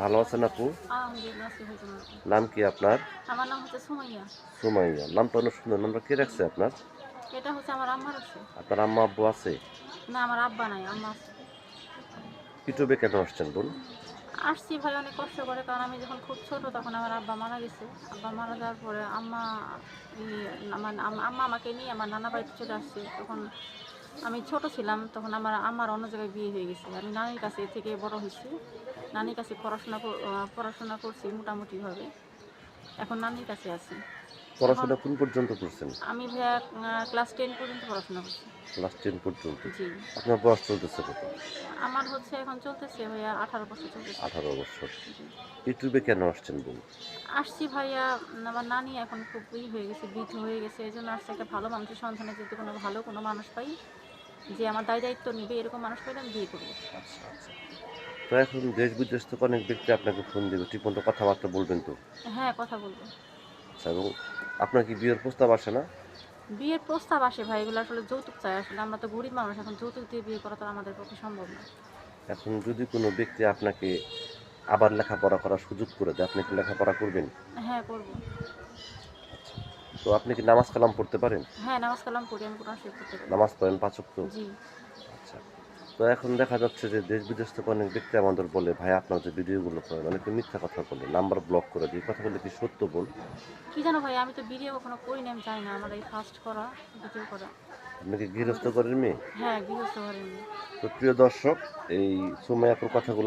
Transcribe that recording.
ভালো আছেন আপু। নাম কি আপনার? আমার নাম হচ্ছে সুমাইয়া। সুমাইয়া। নামটা অনেক সুন্দর নামটা কে রাখছে আপনার? এটা হচ্ছে আমার আম্মার আছে আপনার আম্মা আব্বু আছে? না আমার আব্বা নাই আম্মা আছে। ইউটিউবে কেন আসছেন বোন আসছি ভাই অনেক কষ্ট করে কারণ আমি যখন খুব ছোট তখন আমার আব্বা মারা গেছে। আব্বা মারা যাওয়ার পরে আম্মা আমার আম্মা আমাকে নিয়ে আমার নানা বাড়িতে চলে আসছে। তখন আমি ছোট ছিলাম তখন আমার আমার অন্য জায়গায় বিয়ে হয়ে গেছে। আমি নানির কাছে থেকে বড় হয়েছি। নানির কাছে পড়াশোনা পড়াশোনা করছি মোটামুটিভাবে। এখন নানির কাছে আছি। পড়াশোনা কোন পর্যন্ত করছেন? আমি ভাইয়া ক্লাস টেন পর্যন্ত পড়াশোনা করছি। ক্লাস টেন পর্যন্ত? জি। আপনার বয়স চলতেছে কত? আমার হচ্ছে এখন চলতেছে ভাইয়া আঠারো বছর চলতেছে। আঠারো বছর। ইউটিউবে কেন আসছেন বোন আসছি ভাইয়া আমার নানি এখন খুব ই হয়ে গেছে বৃদ্ধ হয়ে গেছে এই জন্য আসছে একটা ভালো মানুষের সন্ধানে যদি কোনো ভালো কোনো মানুষ পাই যে আমার দায় দায়িত্ব নিবে এরকম মানুষ পাইলে আমি বিয়ে করব। আচ্ছা আচ্ছা। তো এখন দেশ বিদেশ থেকে অনেক ব্যক্তি আপনাকে ফোন দেবে ঠিকমতো কথাবার্তা বলবেন তো? হ্যাঁ কথা বলব। আচ্ছা এবং আপনার কি বিয়ের প্রস্তাব আসে না? বিয়ের প্রস্তাব আসে ভাই এগুলো আসলে যৌতুক চাই। আসলে আমরা তো গরিব মানুষ এখন যৌতুক দিয়ে বিয়ে করা তো আমাদের পক্ষে সম্ভব না। এখন যদি কোনো ব্যক্তি আপনাকে আবার লেখাপড়া করার সুযোগ করে দেয় আপনি কি লেখাপড়া করবেন? হ্যাঁ করব। তো আপনি কি নামাজ কালাম পড়তে পারেন? হ্যাঁ নামাজ কালাম পড়ি আমি কোরআন শরীফ পড়তে পারি। নামাজ পড়েন পাঁচক তো জি। আচ্ছা তো এখন দেখা যাচ্ছে যে দেশ বিদেশ থেকে অনেক ব্যক্তি আমাদের বলে ভাই আপনার যে ভিডিওগুলো করেন অনেকে মিথ্যা কথা বলে নাম্বার ব্লক করে দিই কথা বলে কি সত্য বল? কি জানো ভাই আমি তো ভিডিও কখনো করি না আমি জানি না আমার এই ফার্স্ট করা ভিডিও করা। আপনি কি গৃহস্থ করেন মেয়ে? হ্যাঁ গৃহস্থ করেন তো প্রিয় দর্শক এই সুমায়াপুর কথাগুলো